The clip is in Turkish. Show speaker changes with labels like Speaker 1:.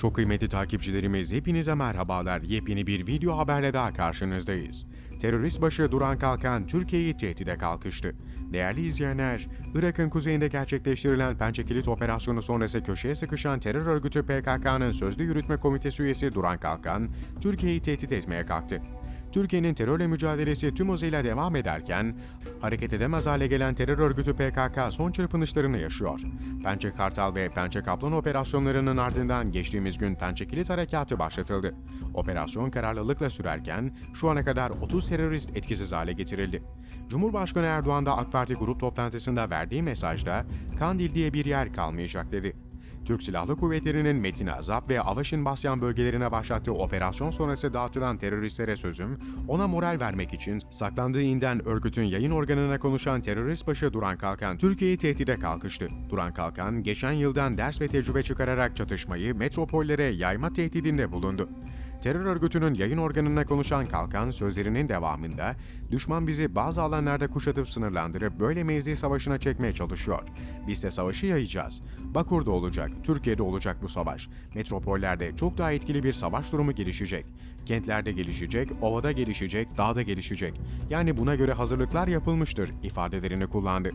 Speaker 1: Çok kıymetli takipçilerimiz hepinize merhabalar. Yepyeni bir video haberle daha karşınızdayız. Terörist başı Duran Kalkan Türkiye'yi tehdide kalkıştı. Değerli izleyenler, Irak'ın kuzeyinde gerçekleştirilen Pençe Kilit operasyonu sonrası köşeye sıkışan terör örgütü PKK'nın sözlü yürütme komitesi üyesi Duran Kalkan, Türkiye'yi tehdit etmeye kalktı. Türkiye'nin terörle mücadelesi tüm hızıyla devam ederken, hareket edemez hale gelen terör örgütü PKK son çırpınışlarını yaşıyor. Pençe Kartal ve Pençe Kaplan operasyonlarının ardından geçtiğimiz gün Pençe Kilit Harekatı başlatıldı. Operasyon kararlılıkla sürerken şu ana kadar 30 terörist etkisiz hale getirildi. Cumhurbaşkanı Erdoğan da AK Parti grup toplantısında verdiği mesajda Kandil diye bir yer kalmayacak dedi. Türk Silahlı Kuvvetleri'nin Metin Azap ve Avaşin Basyan bölgelerine başlattığı operasyon sonrası dağıtılan teröristlere sözüm, ona moral vermek için saklandığı inden örgütün yayın organına konuşan terörist başı Duran Kalkan, Türkiye'yi tehdide kalkıştı. Duran Kalkan, geçen yıldan ders ve tecrübe çıkararak çatışmayı metropollere yayma tehdidinde bulundu. Terör örgütünün yayın organına konuşan Kalkan sözlerinin devamında düşman bizi bazı alanlarda kuşatıp sınırlandırıp böyle mevzi savaşına çekmeye çalışıyor. Biz de savaşı yayacağız. Bakur'da olacak, Türkiye'de olacak bu savaş. Metropollerde çok daha etkili bir savaş durumu gelişecek. Kentlerde gelişecek, ovada gelişecek, dağda gelişecek. Yani buna göre hazırlıklar yapılmıştır ifadelerini kullandı.